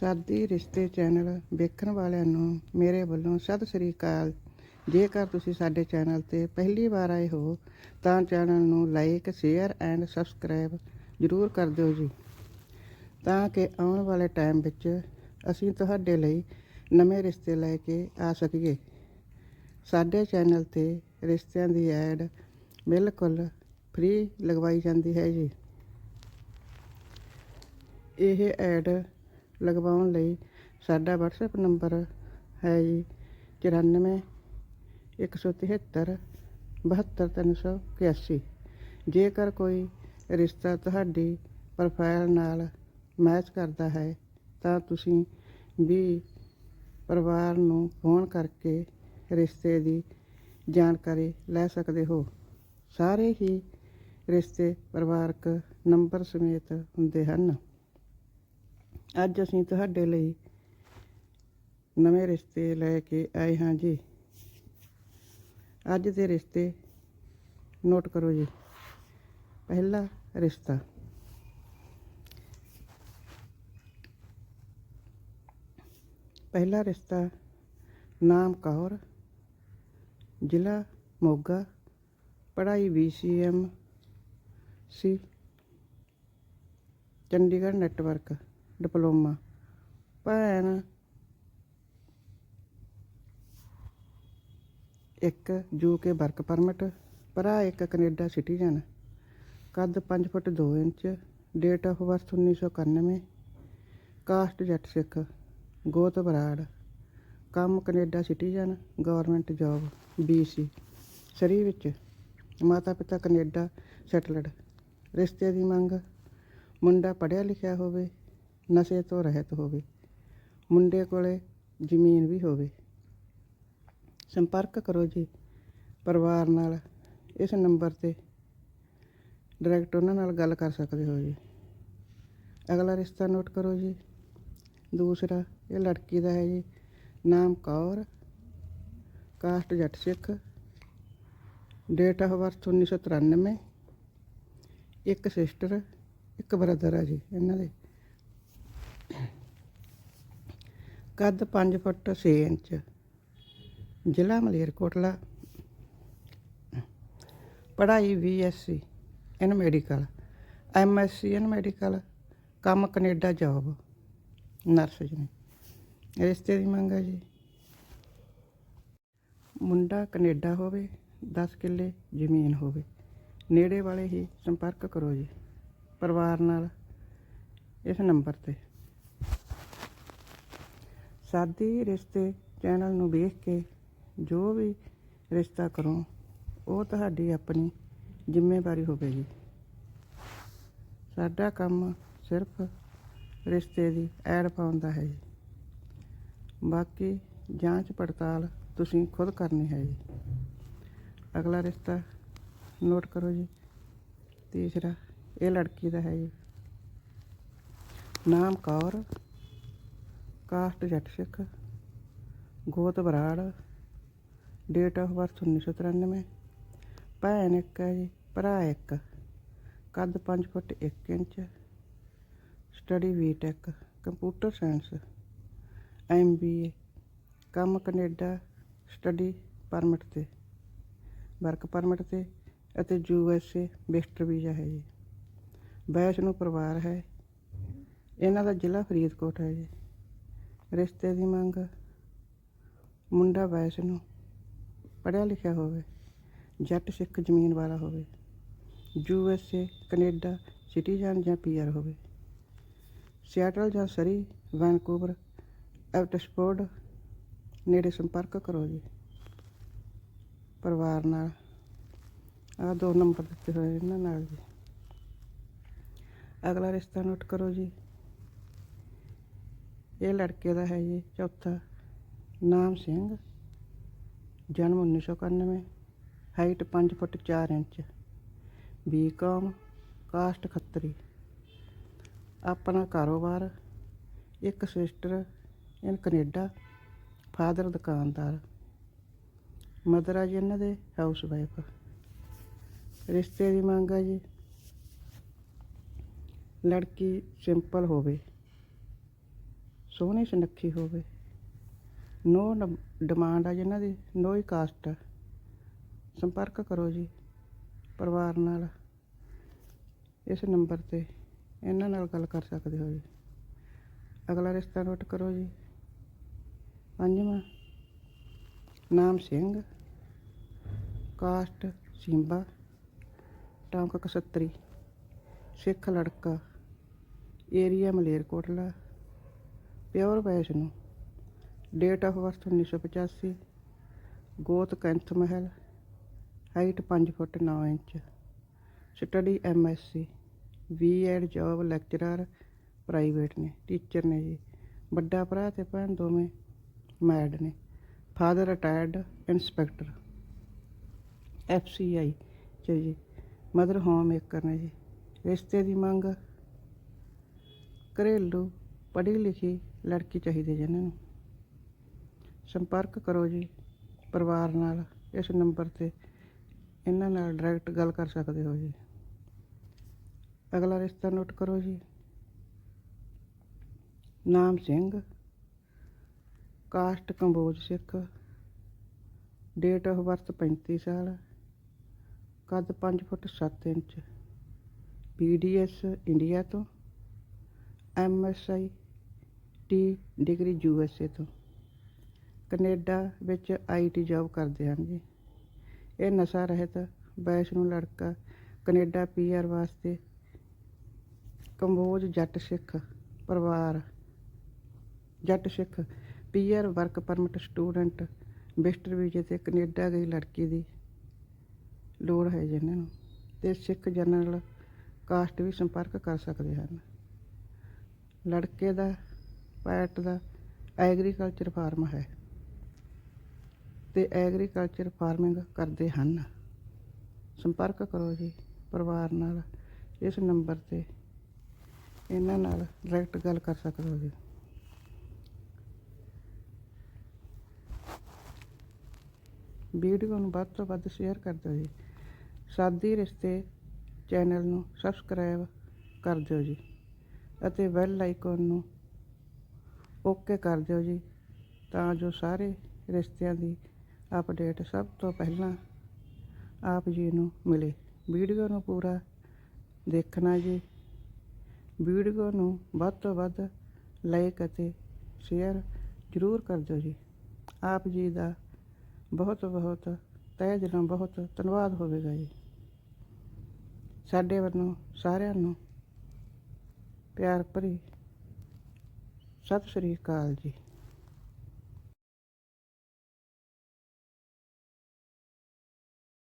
ਸਾਦੀ ਰਿਸ਼ਤੇ ਚੈਨਲ ਵੇਖਣ ਵਾਲਿਆਂ ਨੂੰ ਮੇਰੇ ਵੱਲੋਂ ਸਤਿ ਸ੍ਰੀ ਅਕਾਲ। ਜੇਕਰ ਤੁਸੀਂ ਸਾਡੇ ਚੈਨਲ ਤੇ ਪਹਿਲੀ ਵਾਰ ਆਏ ਹੋ, ਤਾਂ ਚੈਨਲ ਨੂੰ ਲਾਈਕ ਸ਼ੇਅਰ ਐਂਡ ਸਬਸਕ੍ਰਾਈਬ ਜ਼ਰੂਰ ਕਰ ਦਿਓ ਜੀ। ਤਾਂ ਕਿ ਆਉਣ ਵਾਲੇ ਟਾਈਮ ਵਿੱਚ ਅਸੀਂ ਤੁਹਾਡੇ ਲਈ ਨਵੇਂ ਰਿਸ਼ਤੇ ਲੈ ਕੇ ਆ ਸਕੀਏ। ਸਾਡੇ ਚੈਨਲ ਤੇ ਰਿਸ਼ਤਿਆਂ ਦੀ ਐਡ ਬਿਲਕੁਲ ਫ੍ਰੀ ਲਗਵਾਈ ਜਾਂਦੀ ਹੈ ਜੀ। ਇਹ ਐਡ ਲਗਵਾਉਣ ਲਈ ਸਾਡਾ WhatsApp ਨੰਬਰ ਹੈ ਜੀ 94 173 72381 ਜੇਕਰ ਕੋਈ ਰਿਸ਼ਤਾ ਤੁਹਾਡੀ ਪ੍ਰੋਫਾਈਲ ਨਾਲ ਮੈਚ ਕਰਦਾ ਹੈ, ਤਾਂ ਤੁਸੀਂ ਵੀ ਪਰਿਵਾਰ ਨੂੰ ਫੋਨ ਕਰਕੇ ਰਿਸ਼ਤੇ ਦੀ ਜਾਣਕਾਰੀ ਲੈ ਸਕਦੇ ਹੋ। ਸਾਰੇ ਹੀ ਰਿਸ਼ਤੇ ਪਰਿਵਾਰਕ ਨੰਬਰ ਸਮੇਤ ਹੁੰਦੇ ਹਨ। ਅੱਜ ਅਸੀਂ ਤੁਹਾਡੇ ਲਈ ਨਵੇਂ ਰਿਸ਼ਤੇ ਲੈ ਕੇ ਆਏ ਹਾਂ ਜੀ। ਅੱਜ ਦੇ ਰਿਸ਼ਤੇ ਨੋਟ ਕਰੋ ਜੀ। ਪਹਿਲਾ ਰਿਸ਼ਤਾ। ਪਹਿਲਾ ਰਿਸ਼ਤਾ ਨਾਮ ਕੌਰ, ਜ਼ਿਲ੍ਹਾ ਮੋਗਾ, ਪੜ੍ਹਾਈ ਬੀਸੀਐਮ ਸੀ। ਚੰਡੀਗੜ੍ਹ ਨੈਟਵਰਕ। ਡਿਪਲੋਮਾ। ਭੈਣ, ਇੱਕ ਜੋ ਕਿ ਵਰਕ ਪਰਮਿਟ ਭਰਾ ਇੱਕ ਕੈਨੇਡਾ ਸਿਟੀਜ਼ਨ। ਕੱਦ 5 foot 2 inch, date of birth 1991 caste Jatt Sikh, ਗੋਤ ਬਰਾੜ। ਕੰਮ Canada citizen, government job BC Surrey ਵਿੱਚ ਮਾਤਾ ਪਿਤਾ ਕੈਨੇਡਾ ਸੈਟਲਡ। ਰਿਸ਼ਤੇ ਦੀ ਮੰਗ, ਮੁੰਡਾ ਪੜ੍ਹਿਆ ਲਿਖਿਆ ਹੋਵੇ ਨਸ਼ੇ ਤੋਂ ਰਹਿਤ ਹੋਵੇ, ਮੁੰਡੇ ਕੋਲੇ ਜ਼ਮੀਨ ਵੀ ਹੋਵੇ। ਸੰਪਰਕ ਕਰੋ ਜੀ ਪਰਿਵਾਰ ਨਾਲ, ਇਸ ਨੰਬਰ ਤੇ ਡਾਇਰੈਕਟ ਉਹਨਾਂ ਨਾਲ ਗੱਲ ਕਰ ਸਕਦੇ ਹੋ ਜੀ। ਅਗਲਾ ਰਿਸ਼ਤਾ ਨੋਟ ਕਰੋ ਜੀ। ਦੂਸਰਾ, ਇਹ ਲੜਕੀ ਦਾ ਹੈ ਜੀ, ਨਾਮ Kaur, caste Jatt Sikh date of birth 1993 ਇੱਕ ਸਿਸਟਰ ਇੱਕ ਬ੍ਰਦਰ ਆ ਜੀ, ਇਹਨਾਂ ਦੇ। ਕੱਦ 5 ਫੁੱਟ 6 ਇੰਚ। ਜ਼ਿਲ੍ਹਾ ਮਲੇਰਕੋਟਲਾ। ਪੜ੍ਹਾਈ BSc in medical. MSc in medical. ਕੰਮ ਕੈਨੇਡਾ ਜੌਬ, ਨਰਸ ਜੀ ਨੇ। ਰਿਸ਼ਤੇ ਦੀ ਮੰਗ ਹੈ ਜੀ। ਮੁੰਡਾ ਕੈਨੇਡਾ ਹੋਵੇ 10 ਕਿੱਲੇ ਜ਼ਮੀਨ ਹੋਵੇ। ਨੇੜੇ ਵਾਲੇ ਹੀ ਸੰਪਰਕ ਕਰੋ ਜੀ। ਪਰਿਵਾਰ ਨਾਲ ਇਸ ਨੰਬਰ ਤੇ। ਸਾਦੀ ਰਿਸ਼ਤੇ ਚੈਨਲ ਨੂੰ ਵੇਖ ਕੇ ਜੋ ਵੀ ਰਿਸ਼ਤਾ ਕਰੋ, ਉਹ ਤੁਹਾਡੀ ਆਪਣੀ ਜ਼ਿੰਮੇਵਾਰੀ ਹੋਵੇਗੀ। ਸਾਡਾ ਕੰਮ ਸਿਰਫ ਰਿਸ਼ਤੇ ਦੀ ਐਡ ਪਾਉਣ ਦਾ ਹੈ ਜੀ। ਬਾਕੀ ਜਾਂਚ ਪੜਤਾਲ ਤੁਸੀਂ ਖੁਦ ਕਰਨੀ ਹੈ ਜੀ। ਅਗਲਾ ਰਿਸ਼ਤਾ ਨੋਟ ਕਰੋ ਜੀ। ਤੀਸਰਾ, ਇਹ ਲੜਕੀ ਦਾ ਹੈ ਜੀ। ਨਾਮ ਕੌਰ। ਕਾਸਟ ਜੱਟ ਸਿੱਖ, ਗੋਤ ਬਰਾੜ ਡੇਟ ਆਫ ਬਰਥ 1993 ਭੈਣ ਇੱਕ ਹੈ ਜੀ, ਭਰਾ ਇੱਕ, ਕੱਦ 5 foot 1 inch study BTech computer science MBA ਕੰਮ ਕੈਨੇਡਾ ਸਟੱਡੀ ਪਰਮਿਟ ਤੇ ਵਰਕ ਪਰਮਿਟ ਤੇ ਅਤੇ ਯੂਐਸਏ ਵਿਜ਼ਟਰ ਵੀਜ਼ਾ ਹੈ ਜੀ। ਬੈਸ ਨੂੰ ਪਰਿਵਾਰ ਹੈ, ਇਹਨਾਂ ਦਾ ਜ਼ਿਲ੍ਹਾ ਫਰੀਦਕੋਟ ਹੈ ਜੀ। ਰਿਸ਼ਤੇ ਦੀ ਮੰਗ। ਮੁੰਡਾ ਬੈਸ ਨੂੰ ਪੜ੍ਹਿਆ ਲਿਖਿਆ ਹੋਵੇ, ਜੱਟ ਸਿੱਖ ਜ਼ਮੀਨ ਵਾਲਾ ਹੋਵੇ, U S A, Canada citizen ਜਾਂ ਪੀਆਰ ਹੋਵੇ। ਸਿਆਟਲ ਜਾਂ ਸਰੀ, ਵੈਨਕੂਵਰ, ਐਵਟਸਪੋਰਡ ਨੇੜੇ ਸੰਪਰਕ ਕਰੋ ਜੀ। ਪਰਿਵਾਰ ਨਾਲ। ਆ ਦੋ ਨੰਬਰ ਦਿੱਤੇ ਹੋਏ ਇਹਨਾਂ ਨਾਲ ਜੀ। ਅਗਲਾ ਰਿਸ਼ਤਾ ਨੋਟ ਕਰੋ ਜੀ। ਇਹ ਲੜਕੇ ਦਾ ਹੈ ਜੀ, ਚੌਥਾ ਨਾਮ ਸਿੰਘ, ਜਨਮ 1991 ਹਾਈਟ 5 ਫੁੱਟ 4 ਇੰਚ ਬੀਕਾਮ ਕਾਸਟ ਖੱਤਰੀ ਆਪਣਾ ਕਾਰੋਬਾਰ, ਇੱਕ ਸਿਸਟਰ ਇਨ ਕੈਨੇਡਾ ਫਾਦਰ ਦੁਕਾਨਦਾਰ। ਮਦਰ ਆ ਜੀ ਇਹਨਾਂ ਦੇ ਹਾਊਸ ਵਾਈਫ ਰਿਸ਼ਤੇ ਦੀ ਮੰਗ ਆ ਜੀ, ਲੜਕੀ ਸਿੰਪਲ ਹੋਵੇ। ਸੋਹਣੀ ਸੁਨੱਖੀ ਹੋਵੇ। ਨੋ ਡਿਮਾਂਡ ਆ ਜਿਹਨਾਂ ਦੀ, ਨੋ ਹੀ ਕਾਸਟ ਆ। ਸੰਪਰਕ ਕਰੋ ਜੀ, ਪਰਿਵਾਰ ਨਾਲ। ਇਸ ਨੰਬਰ ਤੇ ਇਹਨਾਂ ਨਾਲ ਗੱਲ ਕਰ ਸਕਦੇ ਹੋ ਜੀ। ਅਗਲਾ ਰਿਸ਼ਤਾ ਨੋਟ ਕਰੋ ਜੀ। ਪੰਜਵਾਂ, ਨਾਮ ਸਿੰਘ, ਕਾਸਟ ਸਿੰਬਾ ਟਾਂਕ ਕਸਤਰੀ ਸਿੱਖ ਲੜਕਾ, area Malerkotla. Pure Vaishno date of birth 1985 ਗੋਤ Kainth Mahil. Height 5 foot 9 inch. Study MSc B Ed job lecturer private ਨੇ। ਟੀਚਰ ਨੇ ਜੀ। ਵੱਡਾ ਭਰਾ ਤੇ ਭੈਣ ਦੋਵੇਂ ਮੈਡ ਨੇ। ਫਾਦਰ ਰਿਟਾਇਰਡ ਇੰਸਪੈਕਟਰ ਐਫਸੀਆਈ ਚ ਜੀ। ਮਦਰ ਹੋਮ ਮੇਕਰ ਨੇ ਜੀ। ਰਿਸ਼ਤੇ ਦੀ ਮੰਗ। ਘਰੇਲੂ ਪੜ੍ਹੀ ਲਿਖੀ ਲੜਕੀ ਚਾਹੀਦੀ ਜਿਹਨਾਂ ਨੂੰ। ਸੰਪਰਕ ਕਰੋ ਜੀ ਪਰਿਵਾਰ ਨਾਲ, ਇਸ ਨੰਬਰ ਤੇ ਇਹਨਾਂ ਨਾਲ ਡਾਇਰੈਕਟ ਗੱਲ ਕਰ ਸਕਦੇ ਹੋ ਜੀ। ਅਗਲਾ ਰਿਸ਼ਤਾ ਨੋਟ ਕਰੋ ਜੀ। ਨਾਮ Singh, caste Kamboj Sikh date of birth 35 ਸਾਲ, ਕੱਦ 5 ਫੁੱਟ 7 ਇੰਚ ਪੀਡੀਐਸ ਇੰਡੀਆ ਤੋਂ MSI T degree U S A ਤੋਂ। ਕੈਨੇਡਾ ਵਿੱਚ ਆਈ ਟੀ ਜੌਬ ਕਰਦੇ ਹਨ ਜੀ। ਇਹ ਨਸ਼ਾ ਰਹਿਤ ਵੈਸ਼ਨੂੰ ਲੜਕਾ ਕੈਨੇਡਾ ਪੀਆਰ ਵਾਸਤੇ ਕੰਬੋਜ ਜੱਟ ਸਿੱਖ ਪਰਿਵਾਰ, Jatt Sikh P R work permit student visitor ਵੀਜ਼ੇ ਤੇ ਕੈਨੇਡਾ ਗਈ ਲੜਕੀ ਦੀ ਲੋੜ ਹੈ ਜਿਹਨਾਂ ਨੂੰ ਤੇ ਸਿੱਖ ਜਨਰਲ ਕਾਸਟ ਵੀ ਸੰਪਰਕ ਕਰ ਸਕਦੇ ਹਨ। ਲੜਕੇ ਦਾ ਪੈਟ ਦਾ ਐਗਰੀਕਲਚਰ ਫਾਰਮ ਹੈ। ਤੇ ਐਗਰੀਕਲਚਰ ਫਾਰਮਿੰਗ ਕਰਦੇ ਹਨ। ਸੰਪਰਕ ਕਰੋ ਜੀ ਪਰਿਵਾਰ ਨਾਲ। ਇਸ ਨੰਬਰ ਤੇ ਇਹਨਾਂ ਨਾਲ ਡਾਇਰੈਕਟ ਗੱਲ ਕਰ ਸਕਦੇ ਹੋ ਜੀ। ਵੀਡੀਓ ਨੂੰ ਵੱਧ ਤੋਂ ਵੱਧ ਸ਼ੇਅਰ ਕਰ ਦਿਓ ਜੀ। ਸਾਦੀ ਰਿਸ਼ਤੇ ਚੈਨਲ ਨੂੰ ਸਬਸਕ੍ਰਾਈਬ ਕਰ ਦਿਓ ਜੀ। ਅਤੇ ਬੈਲ ਆਈਕਨ ਨੂੰ ਓਕੇ ਕਰ ਦਿਓ ਜੀ। ਤਾਂ ਜੋ ਸਾਰੇ ਰਿਸ਼ਤਿਆਂ ਦੀ ਅਪਡੇਟ ਸਭ ਤੋਂ ਪਹਿਲਾਂ ਆਪ ਜੀ ਨੂੰ ਮਿਲੇ। ਵੀਡੀਓ ਨੂੰ ਪੂਰਾ ਦੇਖਣਾ ਜੀ। ਵੀਡੀਓ ਨੂੰ ਵੱਧ ਤੋਂ ਵੱਧ ਲਾਈਕ ਅਤੇ ਸ਼ੇਅਰ ਜ਼ਰੂਰ ਕਰ ਦਿਓ ਜੀ। ਆਪ ਜੀ ਦਾ ਬਹੁਤ ਬਹੁਤ ਤਹਿ ਦਿਲੋਂ ਬਹੁਤ ਧੰਨਵਾਦ ਹੋਵੇਗਾ ਜੀ। ਸਾਡੇ ਵੱਲੋਂ ਸਾਰਿਆਂ ਨੂੰ ਪਿਆਰ ਭਰੀ ਸਤਿ ਸ੍ਰੀ ਅਕਾਲ ਜੀ